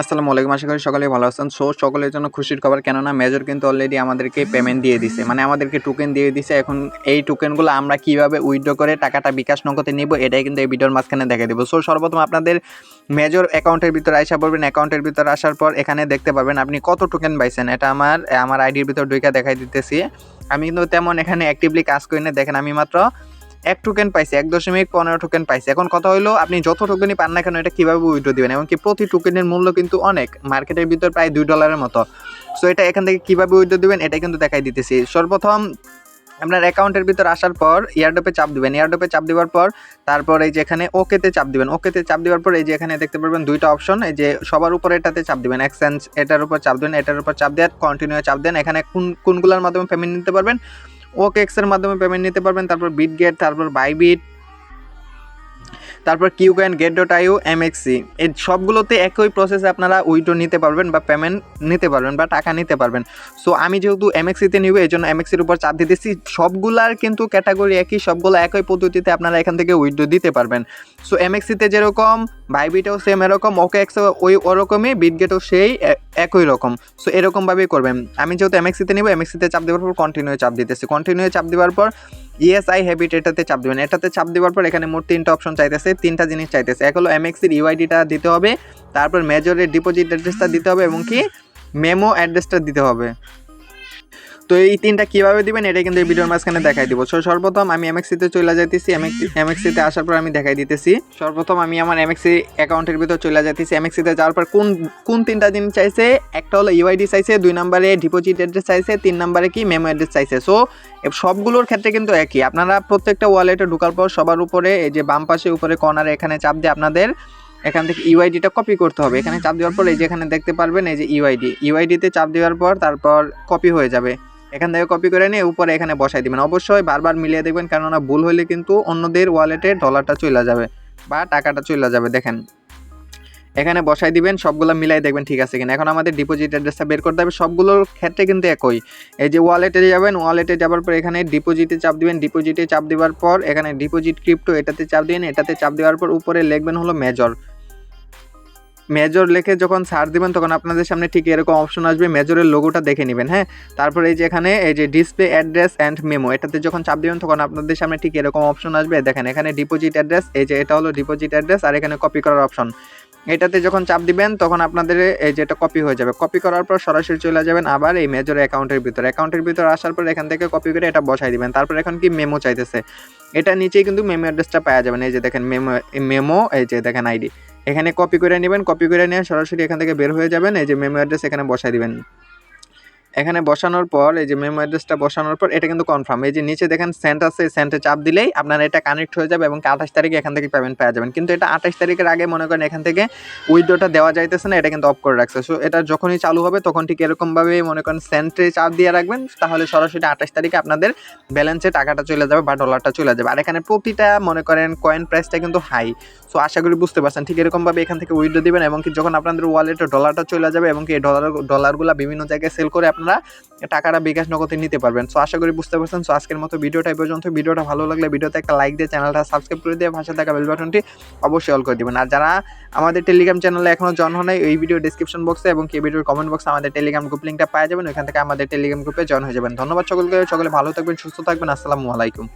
আসসালামু আলাইকুম, আশা করি সকলেই ভালো আছেন। সো, সকলের জন্য খুশির খবর, কেননা মেজর কিন্তু অলরেডি আমাদেরকে পেমেন্ট দিয়ে দিছে। মানে আমাদেরকে টোকেন দিয়ে দিছে। এখন এই টোকেনগুলো আমরা কীভাবে উইথড্র করে টাকাটা বিকাশ নগদে নিব, এটাই কিন্তু এই ভিডিওর মাঝখানে দেখে দেবো। সো, সর্বপ্রথম আপনাদের মেজর অ্যাকাউন্টের ভিতরে আসা পড়বেন। অ্যাকাউন্টের ভিতরে আসার পর এখানে দেখতে পারবেন আপনি কত টোকেন পাইছেন। এটা আমার আমার আইডির ভিতর ঢুকে দেখাই দিতেছি। আমি কিন্তু তেমন এখানে অ্যাক্টিভলি কাজ করি না দেখেন আমি মাত্র এক টোকেন পাইছে, এক দশমিক পনেরো টোকেন পাইছে। এখন কথা হলো আপনি যত টোকেনই পান না কেন, এটা কীভাবে উইথড্র দিবেন? এমনকি প্রতি টোকেনের মূল্য কিন্তু অনেক মার্কেটের ভিতর প্রায় দুই ডলারের মতো। সো এটা এখান থেকে কীভাবে উইথড্র দিবেন এটা কিন্তু দেখাই দিতেছি। সর্বপ্রথম, আপনার অ্যাকাউন্টের ভিতর আসার পর ইয়ারডোপে চাপ দিবেন। ইয়ারডোপে চাপ দেওয়ার পর তারপর এই যে এখানে ওকেতে চাপ দিবেন। ওকেতে চাপ দেওয়ার পর এই যে এখানে দেখতে পারবেন দুইটা অপশন এই যে সবার উপর এটাতে চাপ দিবেন। এক্সচেঞ্জ এটার উপর চাপ দেবেন, এটার উপর চাপ দেওয়ার কন্টিনিউ চাপ দেন। এখানে কোন, কোনগুলোর মাধ্যমে পেমেন্ট নিতে পারবেন? ওকে এক্সের মাধ্যমে পেমেন্ট নিতে পারবেন তারপর বিট গেট তারপর বাইবিট তারপর KuCoin Gate dot io MEXC এই সবগুলোতে একই প্রসেসে আপনারা উইড্রো নিতে পারবেন বা পেমেন্ট নিতে পারবেন বা টাকা নিতে পারবেন। সো আমি যেহেতু এমএক্সিতে নিব, এই জন্য এমএক্সির উপর চাপ দিতেছি সবগুলার কিন্তু ক্যাটাগরি একই, সবগুলো একই পদ্ধতিতে আপনারা এখান থেকে উইড্রো দিতে পারবেন। সো এমএক্সিতে যেরকম বাইবিটেও সেম এরকম ওকে এক্স ওই ওরকমই বিটগেটও সেই একই রকম। সো এরকমভাবেই করবেন। আমি যেহেতু এমএক্সিতে নিব এমএক্সিতে চাপ দেওয়ার পর কন্টিনিউ চাপ দিতেছি। কন্টিনিউ চাপ দেওয়ার পর ইএস আই হ্যাবিট এটাতে চাপ দেবেন। এটাতে চাপ দেওয়ার পর এখানে মোট তিনটা অপশন চাইতেছে, তিনটা জিনিস চাইতেছে। এক হলো এমএক্সির ইউআইডিটা দিতে হবে, তারপর মেজরের ডিপোজিট অ্যাড্রেসটা দিতে হবে এবং কি মেমো অ্যাড্রেসটা দিতে হবে। তো এই তিনটা কীভাবে দিবেন, এটা কিন্তু এই ভিডিওর মাঝখানে দেখাই দিব। সো সর্বপ্রথম আমি এমএক্সিতে চলে যাইতেছি। এমএক্সিতে আসার পর আমি দেখাই দিতেছি। সর্বপ্রথম আমি আমার এমএক্সি অ্যাকাউন্টের ভিতর চলে যাইতেছি। এমএক্সিতে যাওয়ার পর কোন কোন তিনটা জিনিস চাইছে? একটা হলো ইউআইডি চাইছে, দুই নম্বরে ডিপোজিট অ্যাড্রেস চাইছে, তিন নম্বরে কি মেমো অ্যাড্রেস চাইছে। সো সবগুলোর ক্ষেত্রে কিন্তু একই। আপনারা প্রত্যেকটা ওয়ালেটে ঢোকার পর সবার উপরে, এই যে বাম পাশে উপরে কর্নারে এখানে চাপ দিয়ে আপনাদের এখান থেকে ইউআইডিটা কপি করতে হবে। এখানে চাপ দেওয়ার পর এই যে এখানে দেখতে পারবেন, এই যে ইউআইডি ইউআইডিতে চাপ দেওয়ার পর তারপর কপি হয়ে যাবে। এখান থেকে কপি করে নিয়ে উপরে এখানে বসাই দিবেন। অবশ্যই বারবার মিলিয়ে দেখবেন, কেননা ভুল হলে কিন্তু অন্যদের ওয়ালেটে ডলারটা চলে যাবে বা টাকাটা চলে যাবে, দেখেন। এখানে বসাই দিবেন, সবগুলো মিলাই দেখবেন ঠিক আছে কিনা। এখন আমাদের ডিপোজিট অ্যাড্রেসটা বের করতে হবে, সবগুলোর ক্ষেত্রে কিন্তু একই। এই যে ওয়ালেটে যাবেন ওয়ালেটে যাওয়ার পর এখানে ডিপোজিটে চাপ দিবেন ডিপোজিটে চাপ দেওয়ার পর এখানে ডিপোজিট ক্রিপ্টো এটাতে চাপ দিবেন এটাতে চাপ দেওয়ার পর উপরে লিখবেন হলো মেজর মেজর লিখে যখন সার্চ দিবেন, তখন আপনাদের সামনে ঠিক এরকম অপশন আসবে মেজরের লোগোটা দেখে নেবেন হ্যাঁ? তারপর এই যে এখানে, এই যে ডিসপ্লে অ্যাড্রেস অ্যান্ড মেমো এটাতে যখন চাপ দিবেন, তখন আপনাদের সামনে ঠিক এরকম অপশন আসবে। দেখেন, এখানে ডিপোজিট অ্যাড্রেস এই যে এটা হলো ডিপোজিট অ্যাড্রেস আর এখানে কপি করার অপশন এটাতে যখন চাপ দিবেন, তখন আপনাদের এই যে এটা কপি হয়ে যাবে। কপি করার পর সরাসরি চলে যাবেন আবার এই মেজর অ্যাকাউন্টের ভিতরে। অ্যাকাউন্টের ভিতরে আসার পর এখান থেকে কপি করে এটা বসাই দিবেন। তারপর এখন কি মেমো চাইতেছে? এটা নিচেই কিন্তু মেমো অ্যাড্রেসটা পাওয়া যাবেন এই যে দেখেন মেমো মেমো এই যে দেখেন আইডি এখানে কপি করে নেবেন কপি করে নিয়ে সরাসরি এখান থেকে বের হয়ে যাবেন, এই যে মেমো অ্যাড্রেস এখানে বসাই দিবেন। এখানে বসানোর পর, এই যে মেমো অ্যাড্রেসটা বসানোর পর, এটা কিন্তু কনফার্ম এই যে নিচে দেখেন সেন্ট আছে সেন্টে চাপ দিলেই আপনার এটা কানেক্ট হয়ে যাবে এবং আঠাশ তারিখে এখান থেকে পেমেন্ট পাওয়া যাবেন। কিন্তু এটা আঠাশ তারিখের আগে মনে করেন এখান থেকে উইড্রোটা দেওয়া যাইতেছে না, এটা কিন্তু অফ করে রাখছে। সো এটা যখনই চালু হবে, তখন ঠিক এরকমভাবে মনে করেন সেন্টে চাপ দিয়ে রাখবেন, তাহলে সরাসরি আঠাশ তারিখে আপনাদের ব্যালেন্সে টাকাটা চলে যাবে বা ডলারটা চলে যাবে। আর এখানে প্রতিটা মনে করেন কয়েন প্রাইসটা কিন্তু হাই সো আশা করি বুঝতে পারছেন, ঠিক এরকমভাবে এখান থেকে উইড্রো দেবেন এবং কি যখন আপনাদের ওয়ালেটে ডলারটা চলে যাবে এবং কি এই ডলার ডলারগুলো বিভিন্ন জায়গায় সেল করে আপনারা টাকাটা বিকাশ নগদে নিতে পারবেন। সো আশা করি বুঝতে পারছেন। সো আজকের মতো ভিডিওটা এই পর্যন্ত। ভিডিওটা ভালো লাগলে ভিডিওতে একটা লাইক দিয়ে চ্যানেলটা সাবস্ক্রাইব করে দিয়ে ভাষা থাকা বেল বাটনটি অবশ্যই অল করে দেবেন। আর যারা আমাদের টেলিগ্রাম চ্যানেলে এখনও জয়েন হয় নাই, এই ভিডিও ডিসক্রিপশন বক্সে এবং কি ভিডিওর কমেন্ট বক্সে আমাদের টেলিগ্রাম গ্রুপ লিঙ্কটা পাওয়া যাবেন। ওইখান থেকে আমাদের টেলিগ্রাম গ্রুপে জয়েন হয়ে যাবেন। ধন্যবাদ সকলকে। সকলে ভালো থাকবেন সুস্থ থাকবেন। আসসালামু আলাইকুম।